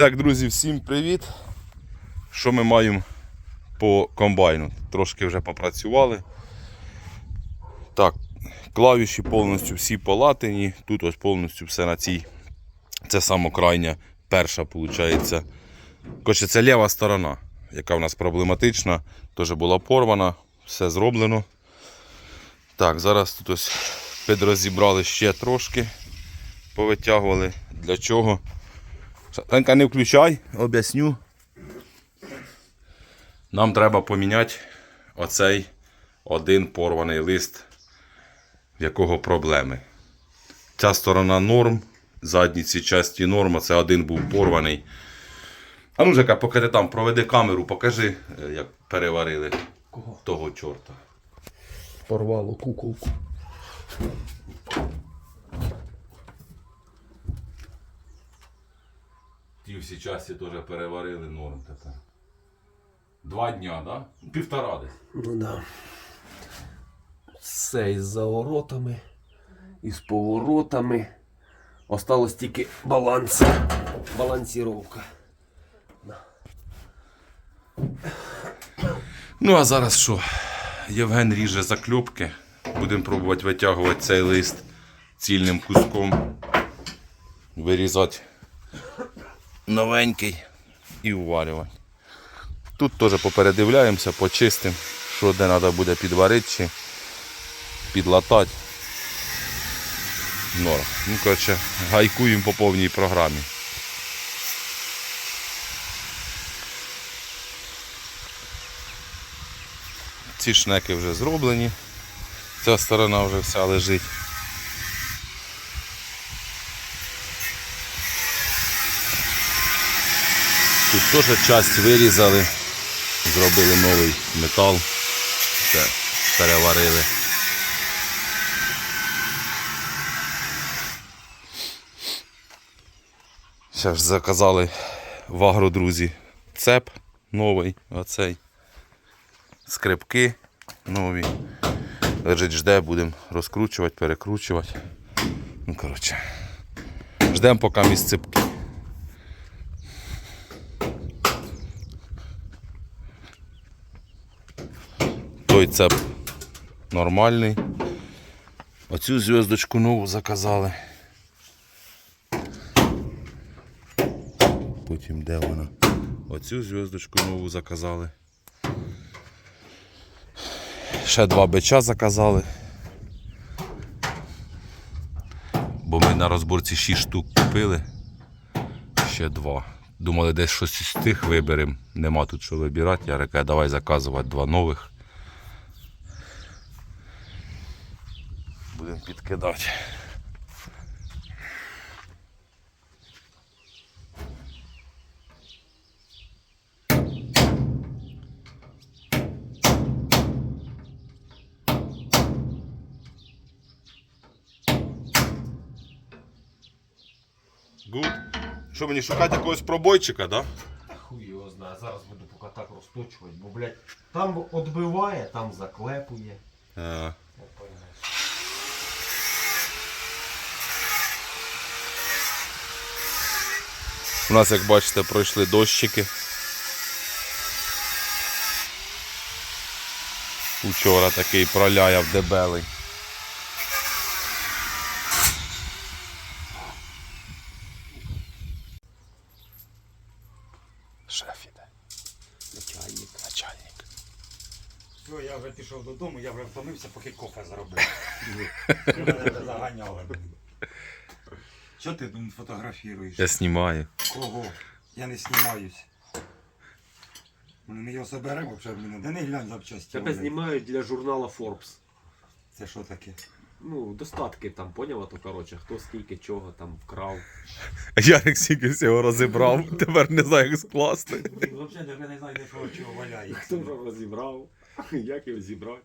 Так, друзі, всім привіт. Що ми маємо по комбайну? Трошки вже попрацювали. Так, клавіші повністю всі полатені. Тут ось повністю все на цій. Це саме крайня перша, виходить. Коротше, це ліва сторона, яка в нас проблематична. Теж була порвана, все зроблено. Так, зараз тут ось підрозібрали ще трошки, повитягували. Для чого? Танька, не включай, об'ясню. Нам треба поміняти оцей один порваний лист, в якого проблеми. Ця сторона норм, задні ці часті норм, це один був порваний. А ну, Жека, поки ти там проведи камеру, покажи, е, як переварили Кого? того чорта. Порвало куколку. Ті всі часті теж переварили норм тепер. Два дня? Да? Півтора десь. Ну да. Все із заворотами, із поворотами. Осталось тільки баланс. Балансіровка. Ну, а зараз що? Євген ріже закльопки. Будемо пробувати витягувати цей лист цільним куском. Вирізати новенький і уварювати. Тут теж попередивляємося, почистимо, що де треба буде підварити чи підлатати. Норм. Ну, коротше, гайкуємо по повній програмі. Ці шнеки вже зроблені. Ця сторона вже вся лежить. Тут теж часть вирізали, зробили новий метал. Все, переварили. Ще ж заказали в агро, друзі, цеп новий, оцей скрипки нові. Лежить жде, будемо розкручувати, перекручувати. Ну, коротше. Ждемо поки місць цепки. Той цеп нормальний. Оцю зв'язочку нову заказали. Потім де вона? Оцю зв'язочку нову заказали. Ще два бича заказали. Бо ми на розборці 6 штук купили. Ще два. Думали, десь щось із тих виберемо. Нема тут що вибирати. Я кажу, давай заказувати два нових. Будемо підкидати. Гуд. Що мені шукати якогось пробойчика, да? Та хуй його знає, зараз буду поки так розточувати, бо, блядь, там відбиває, там заклепує. А, Я поймеш. У нас, як бачите, пройшли дощики. Учора такий проляяв дебелий. Шеф іде. Начальник. Начальник. Все, я вже пішов додому, я вже втомився, поки кофе вже заганяли. Що ти тут фотографіруєш? Я знімаю. Кого? Я не знімаюсь. Мене не його собере, взагалі мене. Да не глянь запчасті. Тебе знімають для журнала Forbes. Це що таке? Ну, достатки там, поняла, то коротше, хто скільки чого там вкрав. Ярик стільки всього розібрав, тепер не знаю, як скласти. Він взагалі не знає, де що чого валяє. Хто розібрав? Як його зібрати?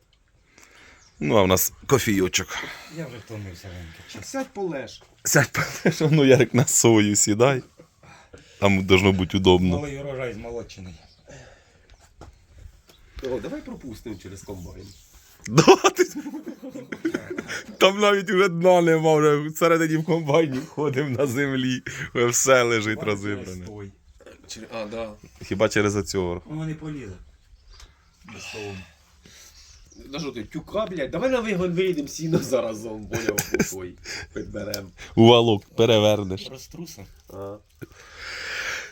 Ну, а в нас кофійочок. Я вже втомився, Венька. Сядь полеж. Сядь, що ну Ярик на сою сідай. Там должно бути удобно. Малий урожай змолочений. О, давай пропустимо через комбайн. Да, ти... Там навіть вже дна нема, вже всередині в комбайні ходимо на землі, вже все лежить розібране. А, да. Хіба через оцього. Воно не полізе. Без Да що ти, тюка, блядь, давай на вигон вийдемо сіно заразом, поняв, похуй. Підберем. Увалок перевернеш. Розтруса. А.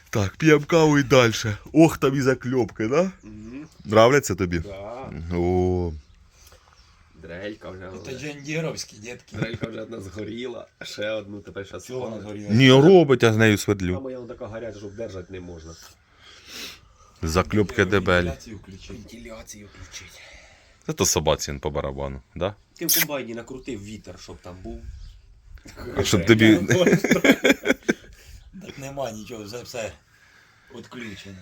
Так, п'ємо каву і далі. Ох, там і закльопки, да? Мгм. Нравляться тобі? Да. О, Дрелька вже. Це джендєровські дітки. Дрелька вже одна згоріла, ще одну тепер ще Чого вона згоріла? ні, робить, а з нею А свердлю. моя вона така гаряча, що держати не можна. Закльопки дебелі. Вентиляцію включити. Це то собаці він по барабану, да? Ти в комбайні накрутив вітер, щоб там був. Щоб тобі. Так нема нічого, все, все відключено.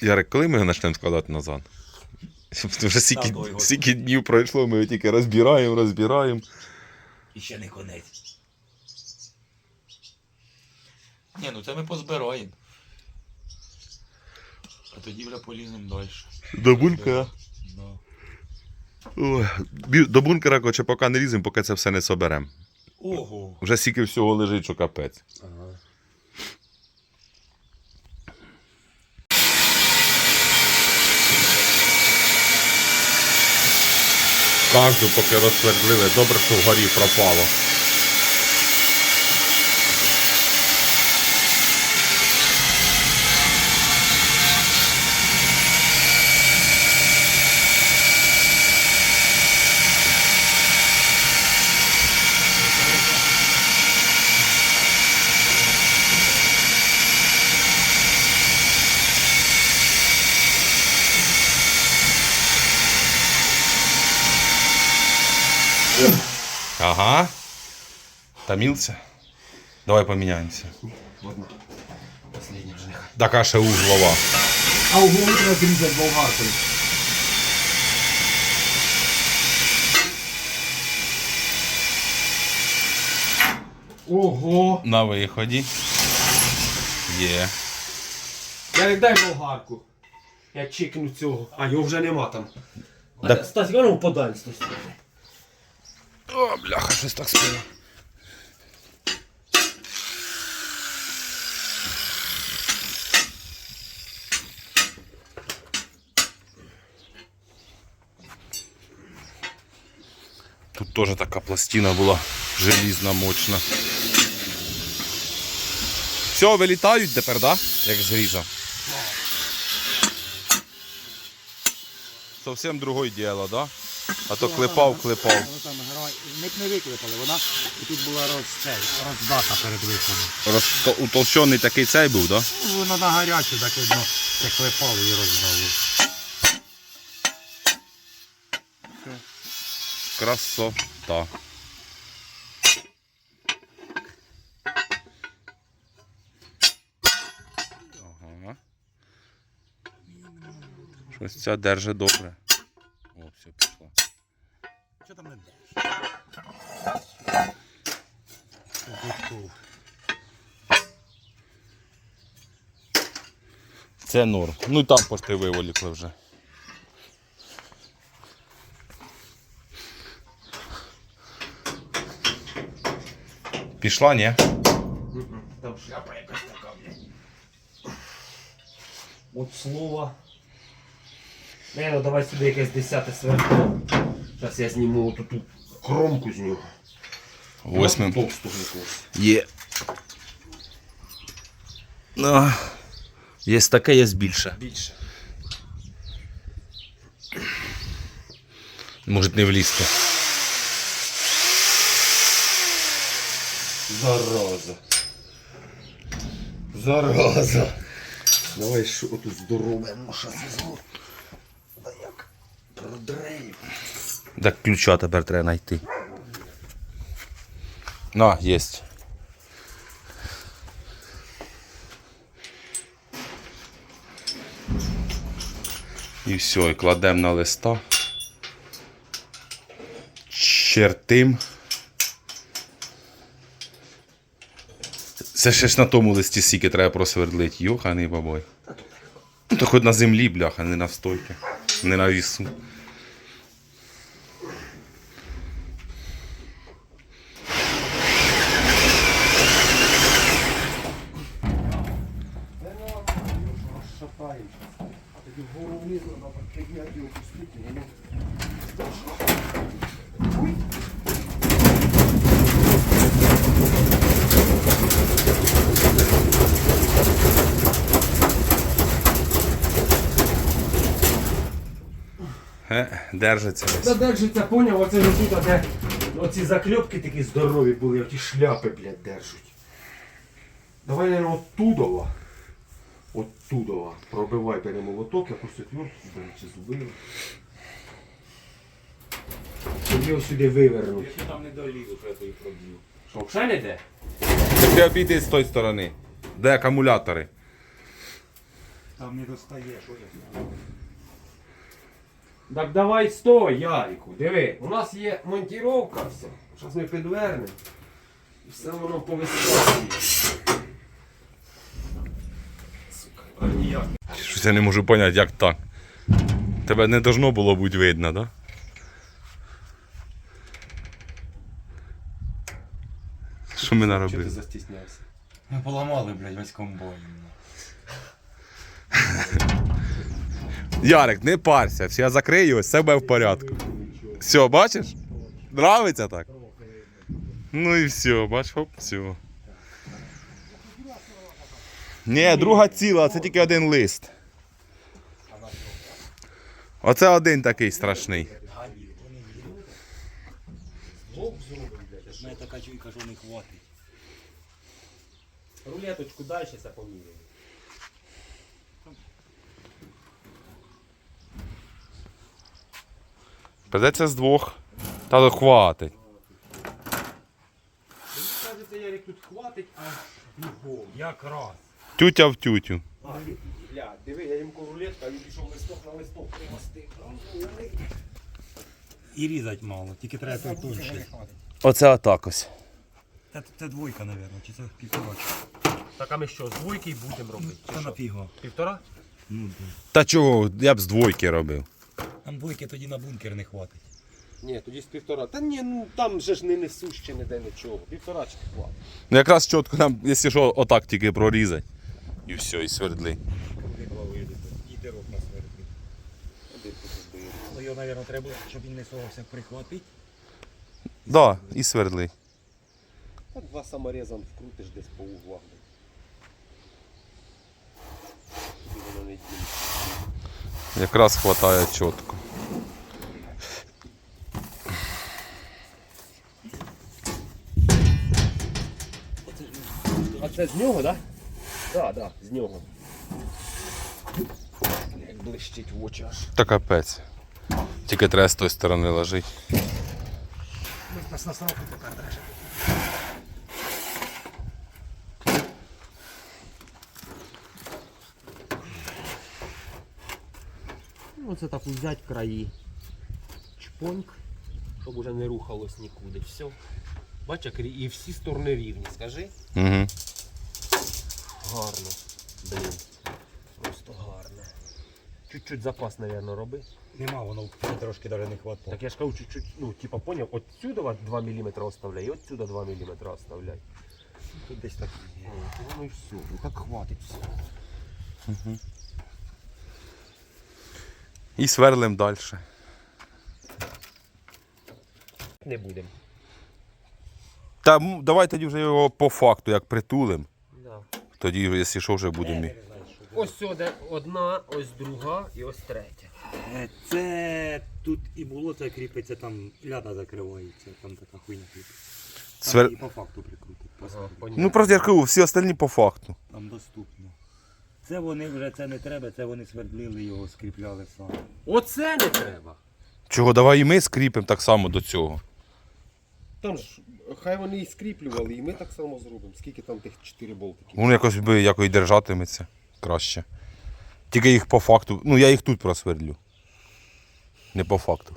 Ярик, коли ми його почнемо складати назад? Вже стільки, Та, той стільки днів пройшло, ми його тільки розбираємо, розбираємо. І ще не конець. Ні, ну це ми позбираємо. А тоді вже поліземо далі. До бункера. До бункера, короче, поки не різемо, поки це все не соберемо. Ого. Вже стільки всього лежить, що капець. Ага. Кажу, поки розсвердлили, добре, що вгорі пропало. Ага. Томился? Давай поменяемся. Ладно. Последня вже. Да каша углова. А углову треба зрізати болгаркою. Ого! На виході. Є. Я дай болгарку. Я чекну цього. А його вже нема там. Так. Стась, а ну подаль, Стась. О, бляха, щось так спина. Тут теж така пластина була желізна, мощна. Все, вилітають тепер, да? Як зрізав. Зовсім другое діло, да? А то клепав, клепав. Там герой. Не, не виклепали, вона і тут була роз, цей, роздата перед виходом. Розто- Утолщений такий цей був, да? Ну, на гарячу, так видно, як клепали і роздали. Красота. Ага. Щось ця держить добре. О, все пішло. Що там не держиш? Це норм. Ну там пошти виволікли вже. Пішла, ні? Там шляпа якась така. От слова. Не, ну давай сюди якесь десяте свердло. Зараз я зніму оту ту кромку з нього. Восьмим. Є. Ну, є таке, є більше. Більше. Може не влізти. Зараза. Зараза. Давай що отут здорове, ну що візьму. Да як продрею. Так ключа тепер треба знайти. На, єсть. І все, і кладемо на листа. Чертим. Це ще ж на тому листі сіки треба просвердлити. Йоханий бабой. То хоч на землі, бляха, не на стойці, не на вісу. А вниз держиться Та держиться, поняв, оце ж тут, де оці закльопки такі здорові були, оті шляпи, блядь, держать. Давай, наверное, оттудова. Оттудова. Пробивай перемолоток, якусь отвертку, чи зубили. Його сюди вивернути. Якщо там не долізу, що я тобі проб'ю. Що, вже не йде? Ти обійди з тої сторони. Де акумулятори? Там не достає, що я. Так давай стой, Ярику, диви. У нас є монтіровка все. Зараз ми підвернемо. І все воно повискакує. А ніяк. Щось я не можу зрозуміти, як так. Тебе не должно було бути видно, так? Да? Що ми Чого ти застіснявся? Ми поламали, блядь, весь комбайн. Ярик, не парся, я закрию, ось все буде в порядку. Все, бачиш? Нравиться так? Ну і все, бач, хоп, все. Ні, друга ціла, це тільки один лист. Оце один такий страшний. Рулеточку далі це поміряємо. Придеться з двох. Та хватить. Мені кажеться, Ярик, тут хватить аж бігом. Якраз. Тютя в тютю. Бля, диви, я йому рулетка, а він пішов листок на листок примостив. І різати мало, тільки треба той. Оце отак ось. Це, це двойка, мабуть, чи це півтора. Так, а ми що, з двойки будемо робити? Це що? нафіга. Півтора? Ну. Та чого, я б з двойки робив. Там двойки тоді на бункер не хватить. Ні, тоді з півтора. Та ні, ну там же ж не несу ще ніде нічого. Півторачки хватить. Ну якраз чітко нам, якщо що, отак тільки прорізати. І все, і свердли. Куди голови І дирок на свердлі. Ну його, мабуть, треба, щоб він не совався прихватить. Да, і свердли. Так два саморезом вкрутиш десь по углах. Тобі воно не діє. Якраз хватає чітко. А це з нього, так? Так, так, з нього. Як блищить в очі аж. Та капець. Тільки треба з тої сторони лежить. Нас на сроку тепер треба. Ну, це так взять краї. Чпоньк, щоб уже не рухалось нікуди. Все. Бач, як і всі сторони рівні, скажи. Угу. Гарно. Блін. Просто гарно. Чуть-чуть запас, мабуть, роби. Нема, воно трошки навіть не хватає. Так я ж кажу, чуть-чуть, ну, типа, поняв, отсюда 2 мм оставляй, і отсюда 2 мм оставляй. Тут десь так. Воно і все, ну так хватить все. І сверлим далі. Не будемо. Та м, давай тоді вже його по факту, як притулим. Да. Тоді, якщо що, вже будемо. Ось сюди одна, ось друга і ось третя. Е, Це тут і було, це кріпиться, там ляда закривається, там така хуйня кріпиться. Там Свер... І по факту прикрутить. по Ага, понятно. Ну просто я кажу, всі остальні по факту. Там доступно. Це вони вже це не треба, це вони свердлили його, скріпляли самі. Оце не треба. Чого, давай і ми скріпимо так само до цього. Там ж хай вони і скріплювали, і ми так само зробимо. Скільки там тих 4 болтики? Воно якось би якось держатиметься краще. Тільки їх по факту. Ну я їх тут просвердлю. Не по факту.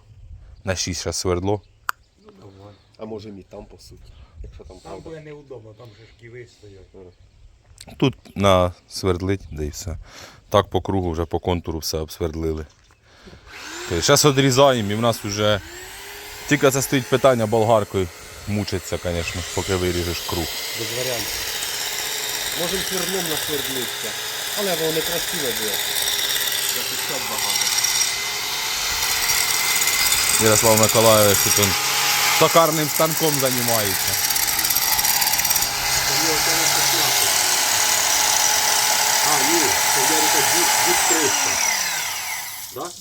На 6 зараз свердло. А може і там по суті. Якщо там Там правда. буде неудобно, там же ж ківи стоять. Тут на свердлить, да і все. Так по кругу вже по контуру все обсвердлили. Зараз відрізаємо і в нас вже тільки це стоїть питання болгаркою. Мучиться, звісно, поки виріжеш круг. Без варіантів. Можемо свердлом насвердлитися. Але воно не красиве було. Пішов багато. Ярослав Миколаївич тут токарним станком займається. А, ні, це Ярика Діп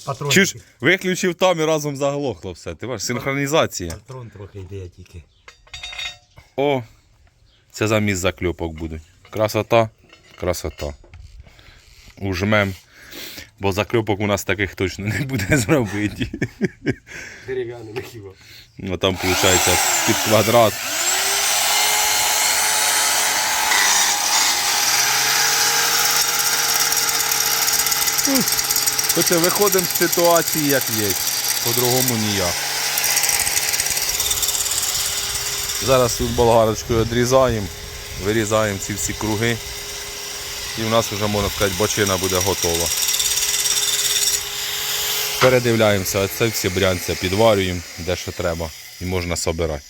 300. Патрон. Чи ж виключив там і разом заглохло все. Ти бачиш, синхронізація. Патрон трохи йде тільки. О, це замість закльопок будуть. Красота, красота. Ужмем. Бо закльопок у нас таких точно не буде зробити. Дерев'яний хіба. Ну там виходить під квадрат. Ну, Хоча виходимо з ситуації як є. По-другому ніяк. Зараз тут болгарочкою відрізаємо, вирізаємо ці всі круги. І в нас вже, можна сказати, бочина буде готова. Передивляємося, а це всі брянця підварюємо, де що треба, і можна собирати.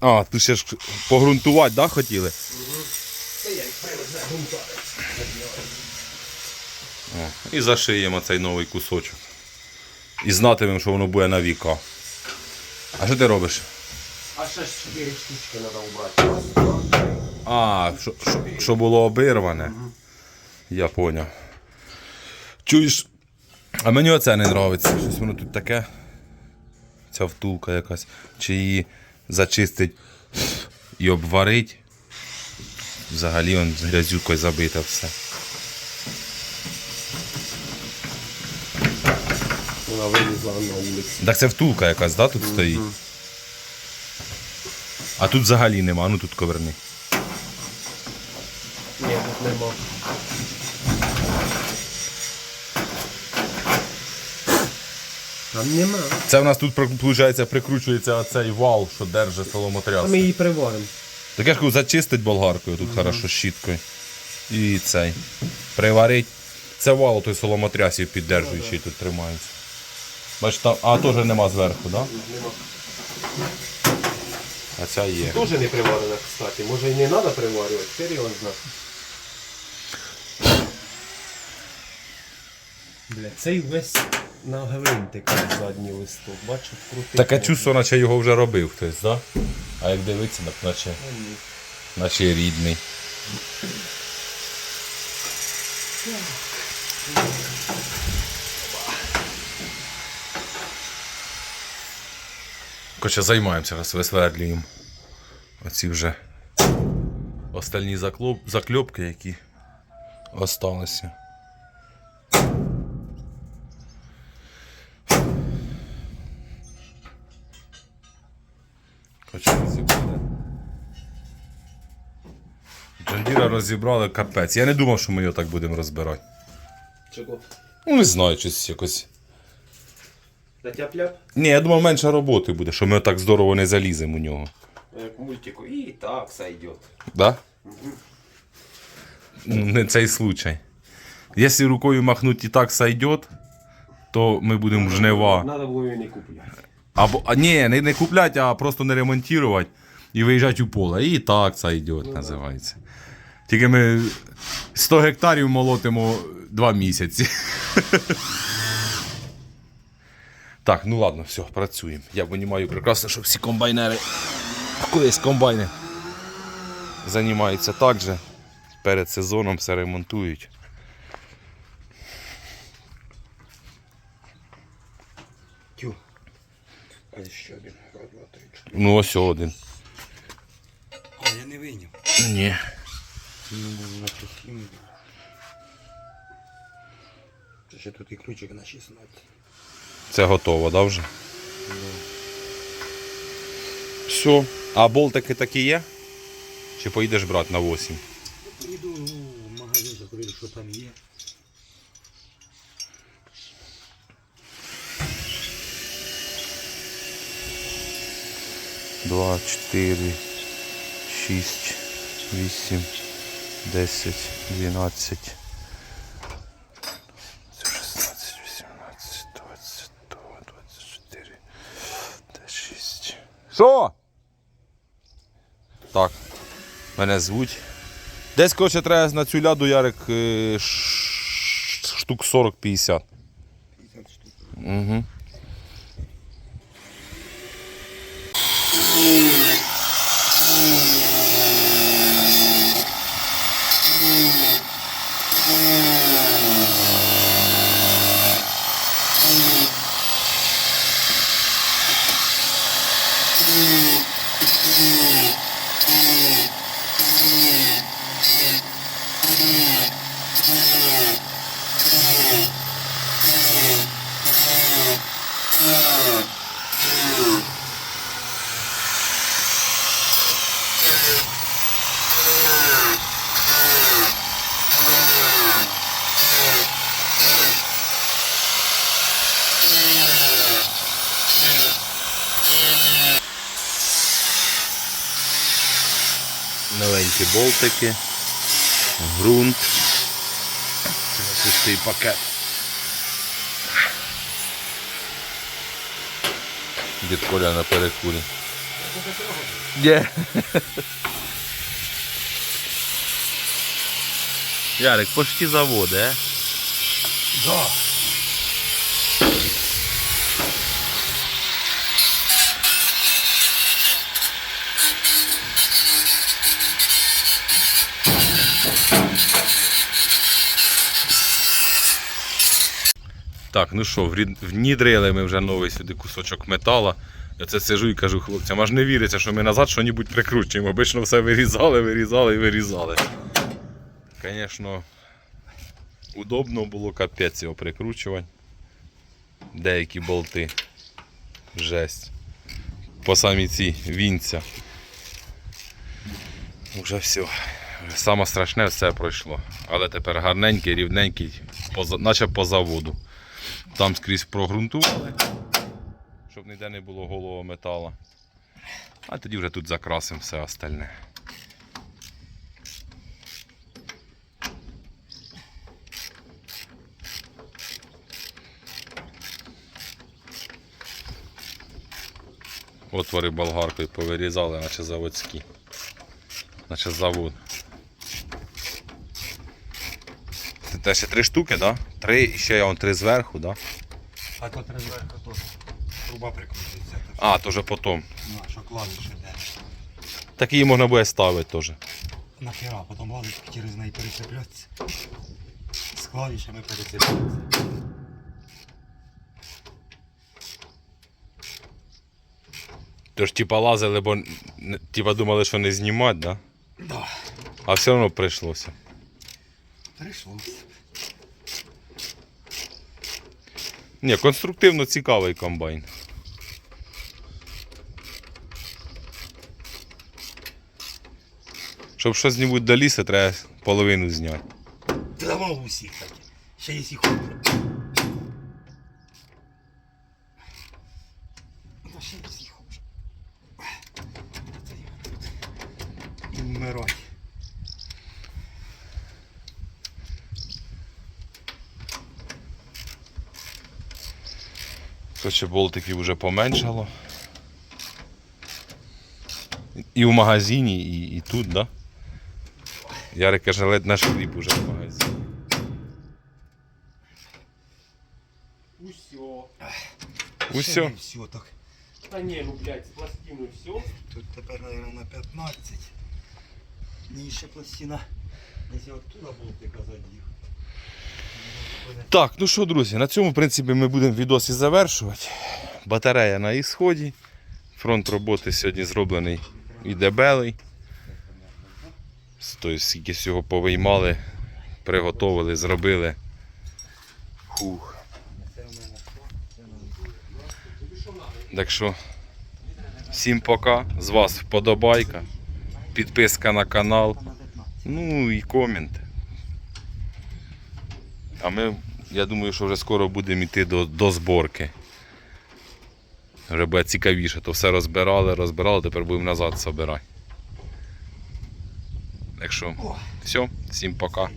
А, тут ще ж погрунтувати, да, хотіли? О, і зашиємо цей новий кусочок. І знатимемо, що воно буде на віка. А що ти робиш? А ще ж 4 штучки треба убрати. А, що, що, що було обірване. Я поняв. Чуєш, а мені оце не подобається. Щось воно тут таке. Ця втулка якась. Чи її зачистить і обварить. Взагалі он з грязюкою забите все. Вона вилізла на вулиці. Так це втулка якась, да, тут стоїть? А тут взагалі нема, ну тут коверни. Ні, тут нема. Там нема. Це в нас тут, виходить, прикручується оцей вал, що держить соломотряс. А ми її приваримо. Так я ж кажу, зачистить болгаркою тут хорошо щіткою. І цей. Приварить. Це вал той соломотрясів піддержуючий тут тримається. Бачиш, там, а теж нема зверху, так? Да? Нема. А ця є. Теж не приварена, кстати. Може і не треба приварювати, серйозно. Бля, цей весь на гвинтиках задній листок. Бачу, крутий. Таке чувство, наче його вже робив хтось, так? Да? А як дивитися, так наче, наче рідний. Короче, займаємося, раз висвердлюємо оці вже остальні заклоп... закльопки, які розібрали. Джандіра розібрали капець. Я не думав, що ми його так будемо розбирати. Чого? Ну, не знаю, щось якось. На тяп-ляп? Ні, я думав, менше роботи буде, що ми так здорово не заліземо у нього. Як в мультику. І так сойдет. Да? Ну, Не цей случай. Якщо рукою махнути і так сойдет, то ми будемо жнива. Надо було її не купляти. Або, а, ні, не, не купляти, а просто не ремонтувати і виїжджати у поле. І так сойдет, називається. Тільки ми 100 гектарів молотимо 2 місяці. Так, ну ладно, все, працюємо. Я розумію прекрасно, що всі комбайнери, колись комбайни займаються так же. Перед сезоном все ремонтують. Тю. А ще один. Раз, два, три, чотири. Ну ось один. А, я не вийняв. Ні. Це ще тут і ключик на 16. Це готово, да, вже? Все. А болтики такі є? Чи поїдеш брати на 8? Іду в магазин закурити, що там є. Два, чотири, шість, вісім, десять, дванадцять. Що? Так. Мене звуть Десь, коротше, треба на цю ляду Ярик е, штук 40-50. 50 штук. Угу. Новенькі болтики, ґрунт, пустий пакет. Дід Коля на перекурі. Є. Ярик, почти заводи, а? Да. Так, ну що, внідрили ми вже новий сюди кусочок метала. Я це сижу і кажу хлопцям, аж не віриться, що ми назад щось прикручуємо. Обично все вирізали, вирізали і вирізали. Звісно, удобно було капець його прикручувати. Деякі болти. Жесть. По самій цій вінця. Уже все. Саме страшне все пройшло. Але тепер гарненький, рівненький, наче по заводу. Там скрізь прогрунтували, щоб ніде не було голого металу. А тоді вже тут закрасимо все остальне. Отвори болгаркою повирізали, наче заводські. Наче завод. Це ще три штуки? Да? Три і ще я вон три зверху? Да? А то треба зверху то труба прикрутиться. А, то вже потім. Ну, а що клавіші де. Так її можна буде ставити теж. Нахера, потім лазить через неї перецеплятися. З клавішами перецеплятися. Тож типа лазили, бо не- типа думали, що не знімати, да? Да. А все одно прийшлося. Прийшлося. Ні, конструктивно цікавий комбайн. Щоб щось небудь до лісу, треба половину зняти. Давав усіх. Ще є і хуже. Та ще є і хуже. Це я тут. І вмирай. Короче, болтиків вже поменшало. І в магазині, і, і тут, да? Ярик каже, ледь наш хліб уже в магазині. Усьо. Усьо. Все так. Та ні, ну блядь, з пластиною все. Тут тепер, мабуть, на 15. Ніша пластина. Десь оттуда болтика задів. Так, ну що, друзі, на цьому, в принципі, ми будемо відос і завершувати. Батарея на ісході. Фронт роботи сьогодні зроблений і дебелий. Тобто, скільки всього повиймали, приготовили, зробили. Хух. Так що, всім пока. З вас вподобайка, підписка на канал, ну і комент. А ми, я думаю, що вже скоро будемо йти до, до зборки. Вже буде цікавіше, то все розбирали, розбирали, тепер будемо назад збирати. Так що, все, всім пока.